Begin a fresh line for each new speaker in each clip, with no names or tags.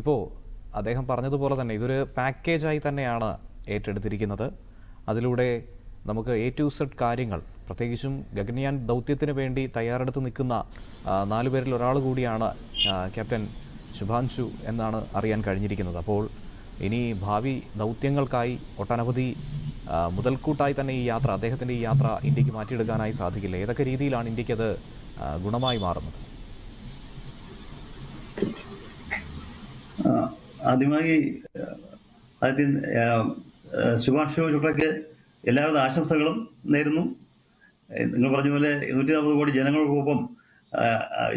ഇപ്പോൾ അദ്ദേഹം പറഞ്ഞതുപോലെ തന്നെ ഇതൊരു പാക്കേജായി തന്നെയാണ് ഏറ്റെടുത്തിരിക്കുന്നത്. അതിലൂടെ നമുക്ക് എ ടു സെഡ് കാര്യങ്ങൾ പ്രത്യേകിച്ചും ഗഗൻയാൻ ദൗത്യത്തിന് വേണ്ടി തയ്യാറെടുത്ത് നിൽക്കുന്ന നാലുപേരിൽ നാലു പേരിൽ ഒരാൾ കൂടിയാണ് ക്യാപ്റ്റൻ ശുഭാൻശു എന്നാണ് അറിയാൻ കഴിഞ്ഞിരിക്കുന്നത്. അപ്പോൾ ഇനി ഭാവി ദൗത്യങ്ങൾക്കായി ഒട്ടനവധി മുതൽക്കൂട്ടായി തന്നെ ഈ യാത്ര അദ്ദേഹത്തിന്റെ ഈ യാത്ര ഇന്ത്യയ്ക്ക് മാറ്റിയെടുക്കാനായി സാധിക്കില്ല. ഏതൊക്കെ രീതിയിലാണ് ഇന്ത്യക്കത് ഗുണമായി മാറുന്നത്
ആ, ആദ്യമായി ആദ്യം സുഭാഷ് ശുഭാൻഷു എല്ലാവിധ ആശംസകളും നേരുന്നു. നിങ്ങൾ പറഞ്ഞ പോലെ നൂറ്റി നാൽപ്പത് കോടി ജനങ്ങൾക്കൊപ്പം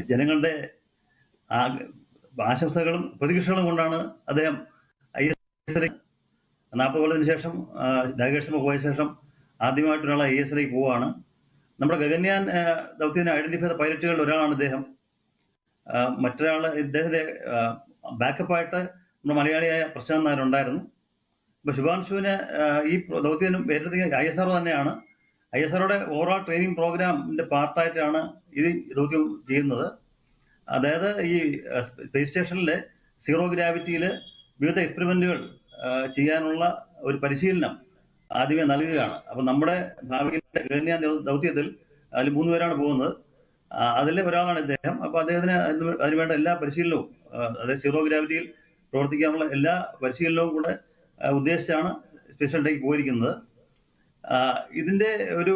ജനങ്ങളുടെ ആശംസകളും പ്രതീക്ഷകളും കൊണ്ടാണ് അദ്ദേഹം ഐ എസ് നാൽപ്പത് കൊല്ലത്തിന് ശേഷം രാകേഷ് പോയ ശേഷം ആദ്യമായിട്ടൊരാൾ ഐ എസ് എല്ലേക്ക് പോവുകയാണ് നമ്മുടെ ഗഗൻയാൻ ദൗത്യത്തിന് ഐഡന്റിഫൈ ചെയ്ത പൈലറ്റുകളിൽ ഒരാളാണ് ഇദ്ദേഹം. മറ്റൊരാൾ ഇദ്ദേഹത്തിന്റെ ബാക്കപ്പായിട്ട് നമ്മുടെ മലയാളിയായ പ്രശാന്ത് ഇപ്പൊ ശുഭാൻഷുവിന് ഈ ദൗത്യത്തിനും ഏറ്റെടുത്ത ഐ എസ് ആർ തന്നെയാണ്. ഐ എസ് ആർഒയുടെ ഓവറോൾ ട്രെയിനിങ് പ്രോഗ്രാമിന്റെ പാർട്ടായിട്ടാണ് ഇത് ദൗത്യം ചെയ്യുന്നത്. അതായത് ഈ സ്പേസ് സ്റ്റേഷനിലെ സീറോ ഗ്രാവിറ്റിയിൽ വിവിധ എക്സ്പെരിമെന്റുകൾ ആ, ചെയ്യാനുള്ള ഒരു പരിശീലനം ആദ്യമേ നൽകുകയാണ്. അപ്പം നമ്മുടെ ഭാവിയിലെ ഗഗൻയാൻ ദൗത്യത്തിൽ അതിൽ മൂന്ന് പേരാണ് പോകുന്നത്. അതിലെ ഒരാളാണ് ഇദ്ദേഹം. അപ്പൊ അദ്ദേഹത്തിന് അതിന് അതിനുവേണ്ട എല്ലാ പരിശീലനവും അതായത് സീറോ ഗ്രാവിറ്റിയിൽ പ്രവർത്തിക്കാനുള്ള എല്ലാ പരിശീലനവും കൂടെ ഉദ്ദേശിച്ചാണ് സ്പെഷ്യൽ ഡേക്ക് പോയിരിക്കുന്നത്. ഇതിന്റെ ഒരു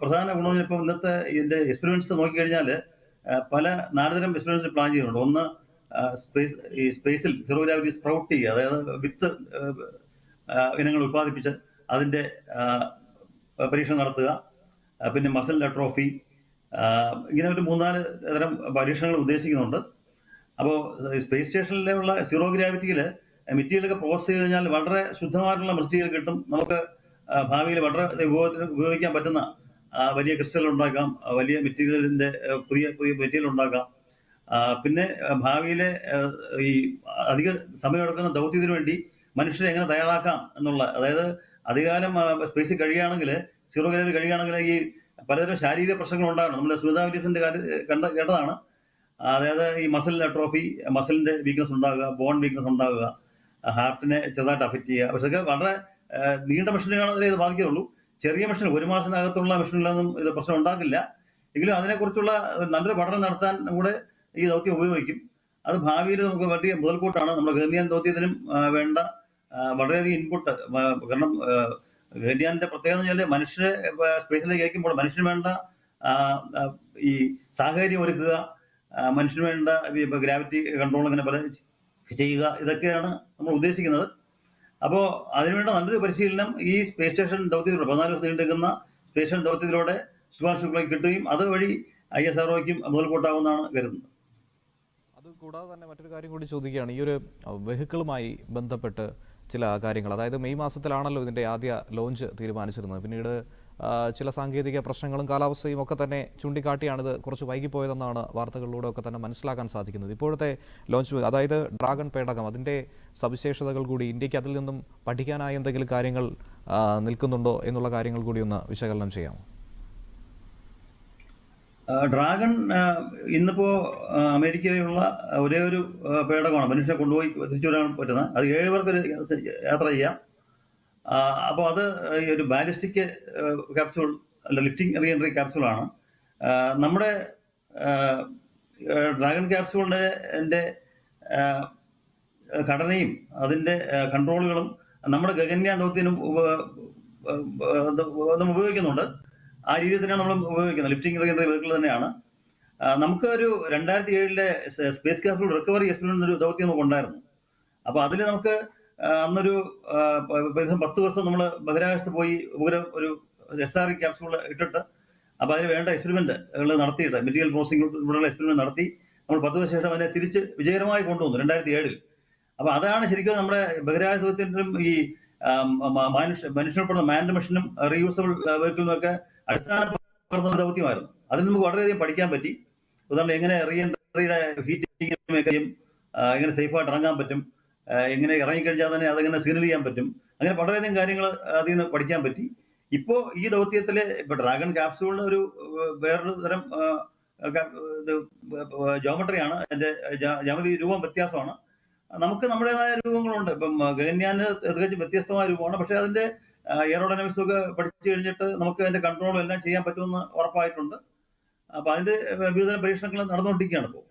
പ്രധാന ഗുണം ഇപ്പം ഇന്നത്തെ ഇതിന്റെ എക്സ്പെരിമെന്റ്സ് നോക്കിക്കഴിഞ്ഞാൽ പല നാലുതരം എക്സ്പെരിമെന്റ്സ് പ്ലാൻ ചെയ്യുന്നുണ്ട്. ഒന്ന് സ്പേസ് ഈ സ്പേസിൽ സീറോ ഗ്രാവിറ്റി സ്പ്രൗട്ട് ചെയ്യുക അതായത് വിത്ത് ഇനങ്ങൾ ഉത്പാദിപ്പിച്ച് അതിന്റെ പരീക്ഷണം നടത്തുക പിന്നെ മസിൽ അട്രോഫി ഇങ്ങനെ ഒരു മൂന്നാൽ തരം പരീക്ഷണങ്ങൾ ഉദ്ദേശിക്കുന്നുണ്ട്. അപ്പോൾ സ്പേസ് സ്റ്റേഷനിലുള്ള സീറോ ഗ്രാവിറ്റിയിൽ മെറ്റീരിയലൊക്കെ പ്രോസസ് ചെയ്ത് കഴിഞ്ഞാൽ വളരെ ശുദ്ധമായിട്ടുള്ള മെറ്റീരിയൽ കിട്ടും. നമുക്ക് ഭാവിയിൽ വളരെ ഉപയോഗത്തിന് ഉപയോഗിക്കാൻ പറ്റുന്ന വലിയ ക്രിസ്റ്റൽ ഉണ്ടാക്കാം. വലിയ മെറ്റീരിയലിന്റെ പുതിയ പുതിയ മെറ്റീരിയൽ ഉണ്ടാക്കാം. പിന്നെ ഭാവിയിലെ ഈ അധിക സമയമെടുക്കുന്ന ദൗത്യത്തിന് വേണ്ടി മനുഷ്യരെ എങ്ങനെ തയ്യാറാക്കാം എന്നുള്ള അതായത് അധികാലം സ്പേസ് സ്പേസിൽ കഴിയുകയാണെങ്കിൽ സീറോ ഗ്രാവിറ്റി കഴിയുകയാണെങ്കിൽ ഈ പലതരം ശാരീരിക പ്രശ്നങ്ങൾ ഉണ്ടാകണം. നമ്മുടെ സുനിതാ വില്യംസിന്റെ കാര്യം കണ്ട കേട്ടതാണ്. അതായത് ഈ മസിൽ അട്രോഫി മസിലിന്റെ വീക്ക്നെസ് ഉണ്ടാകുക ബോൺ വീക്ക്നെസ് ഉണ്ടാകുക ഹാർട്ടിനെ ചെറുതായിട്ട് അഫക്റ്റ് ചെയ്യുക. പക്ഷെ ഇതൊക്കെ വളരെ നീണ്ട മെഷീനുകളാണെങ്കിലേ ഇത് ബാധിക്കുള്ളൂ ചെറിയ മെഷീൻ ഒരു മാസത്തിനകത്തുള്ള മെഷീനിലൊന്നും ഇത് പ്രശ്നം ഉണ്ടാക്കില്ല. എങ്കിലും അതിനെക്കുറിച്ചുള്ള നല്ലൊരു പഠനം നടത്താൻ കൂടെ ഈ ദൗത്യം ഉപയോഗിക്കും. അത് ഭാവിയിൽ നമുക്ക് വലിയ മുതൽക്കൂട്ടാണ്. നമ്മുടെ ഗഗൻയാൻ ദൗത്യത്തിനും വേണ്ട വളരെയധികം ഇൻപുട്ട് കാരണം ആ, പ്രത്യേകത എന്ന് വെച്ചാൽ മനുഷ്യരെ സ്പേസിലേക്ക് അയക്കുമ്പോൾ മനുഷ്യന് വേണ്ട ഈ സാഹചര്യം ഒരുക്കുക മനുഷ്യന് വേണ്ട ഗ്രാവിറ്റി കൺട്രോൾ അങ്ങനെ പല ചെയ്യുക ഇതൊക്കെയാണ് നമ്മൾ ഉദ്ദേശിക്കുന്നത്. അപ്പോൾ അതിനുവേണ്ട നല്ലൊരു പരിശീലനം ഈ സ്പേസ് സ്റ്റേഷൻ ദൗത്യത്തിലൂടെ പതിനാല് ദിവസം നീണ്ടുനിൽക്കുന്ന സ്പേസ് സ്റ്റേഷൻ ദൗത്യത്തിലൂടെ സുഭാഷ് ശുക്ലയ്ക്ക് കിട്ടുകയും അതുവഴി ഐ എസ് ആർഒയ്ക്കും മുതൽക്കൂട്ടാവുമെന്നാണ് കരുതുന്നത്
കൂടാതെ തന്നെ മറ്റൊരു കാര്യം കൂടി ചോദിക്കുകയാണ്. ഈ ഒരു വെഹിക്കിളുമായി ബന്ധപ്പെട്ട് ചില കാര്യങ്ങൾ അതായത് മെയ് മാസത്തിലാണല്ലോ ഇതിന്റെ ആദ്യ ലോഞ്ച് തീരുമാനിച്ചിരുന്നത്. പിന്നീട് ചില സാങ്കേതിക പ്രശ്നങ്ങളും കാലാവസ്ഥയും ഒക്കെ തന്നെ ചൂണ്ടിക്കാട്ടിയാണിത് കുറച്ച് വൈകിപ്പോയതെന്നാണ് വാർത്തകളിലൂടെ ഒക്കെ തന്നെ മനസ്സിലാക്കാൻ സാധിക്കുന്നത്. ഇപ്പോഴത്തെ ലോഞ്ച് അതായത് ഡ്രാഗൺ പേടകം അതിന്റെ സവിശേഷതകൾ കൂടി ഇന്ത്യയ്ക്ക് അതിൽ നിന്നും പഠിക്കാനായ എന്തെങ്കിലും കാര്യങ്ങൾ നിൽക്കുന്നുണ്ടോ എന്നുള്ള കാര്യങ്ങൾ കൂടി ഒന്ന് വിശകലനം
ചെയ്യാം ഡ്രാഗൺ ഇന്നിപ്പോ അമേരിക്കയിലുള്ള ഒരേ ഒരു പേടകമാണ് മനുഷ്യനെ കൊണ്ടുപോയി തിരിച്ചു വരാൻ അത് ഏഴ് പേർക്ക് യാത്ര ചെയ്യാം. അപ്പോൾ അത് ഈ ഒരു ബാലിസ്റ്റിക് ക്യാപ്സൂൾ അല്ല ലിഫ്റ്റിംഗ് റീ എൻട്രി ക്യാപ്സ്യൂളാണ് നമ്മുടെ ഡ്രാഗൺ ക്യാപ്സൂളിന്റെ എന്റെ ഘടനയും അതിന്റെ കൺട്രോളുകളും നമ്മുടെ ഗഗൻയാൻ ദൗത്യത്തിനും നമ്മൾ ഉപയോഗിക്കുന്നുണ്ട്. ആ രീതിയിൽ തന്നെയാണ് നമ്മൾ ഉപയോഗിക്കുന്നത്. ലിഫ്റ്റിംഗ് റീ എൻട്രി വെഹിക്കിൾ തന്നെയാണ്. നമുക്ക് ഒരു രണ്ടായിരത്തി ഏഴിലെ സ്പേസ് ക്യാപ്സൂൾ റിക്കവറി എക്സ്പെരിമെന്റ് ഒരു ദൗത്യം നമുക്ക് ഉണ്ടായിരുന്നു അപ്പോൾ അതിൽ നമുക്ക് അന്നൊരു ഏകദേശം പത്ത് ദിവസം നമ്മൾ ബഹിരാകാശത്ത് പോയി ഉപഗ്രഹം ഒരു എസ് ആർ ക്യാപ്സൂൾ ഇട്ടിട്ട് അപ്പോൾ അതിന് വേണ്ട എക്സ്പെരിമെന്റ് നടത്തിയിട്ട് മെറ്റീരിയൽ പ്രോസസിംഗ് ഇവിടെയുള്ള എക്സ്പെരിമെന്റ് നടത്തി നമ്മൾ പത്ത് ദിവസം ശേഷം അതിനെ തിരിച്ച് വിജയകരമായി കൊണ്ടുവന്നു രണ്ടായിരത്തി ഏഴിൽ അപ്പോൾ അതാണ് ശരിക്കും നമ്മുടെ ബഹിരാകാശത്തിനും ഈ മനുഷ്യ മനുഷ്യർപ്പെടുന്ന മാൻഡ് മെഷീനും റീയൂസബിൾ വെഹിക്കിളിനൊക്കെ അടിസ്ഥാനപ്പെടുന്ന ദൗത്യമായിരുന്നു. അതിൽ നമുക്ക് വളരെയധികം പഠിക്കാൻ പറ്റി. ഉദാഹരണം എങ്ങനെ റീ എൻട്രിയുടെ ഹീറ്റിംഗ് എങ്ങനെ സേഫായിട്ട് ഇറങ്ങാൻ പറ്റും. എങ്ങനെ ഇറങ്ങിക്കഴിഞ്ഞാൽ തന്നെ അതെങ്ങനെ സിഗ്നൽ ചെയ്യാൻ പറ്റും? അങ്ങനെ വളരെയധികം കാര്യങ്ങൾ അതിൽ നിന്ന് പഠിക്കാൻ പറ്റി. ഇപ്പോൾ ഈ ദൗത്യത്തിലെ ഇപ്പൊ ഡ്രാഗൺ ക്യാപ്സൂളിന് ഒരു വേറൊരു തരം ജോമെട്രിയാണ് അതിന്റെ ജാമതി രൂപം വ്യത്യാസമാണ്. നമുക്ക് നമ്മുടേതായ രൂപങ്ങളുണ്ട്. ഇപ്പം ഗഗൻയാന് തികച്ചും വ്യത്യസ്തമായ രൂപമാണ്. പക്ഷെ അതിന്റെ എയറോഡൈനാമിക്സ് ഒക്കെ പഠിച്ചു കഴിഞ്ഞിട്ട് നമുക്ക് അതിന്റെ കൺട്രോളും എല്ലാം ചെയ്യാൻ പറ്റുമെന്ന് ഉറപ്പായിട്ടുണ്ട്. അപ്പൊ അതിന്റെ വിവിധ പരീക്ഷണങ്ങൾ നടന്നുകൊണ്ടിരിക്കുകയാണ് ഇപ്പോൾ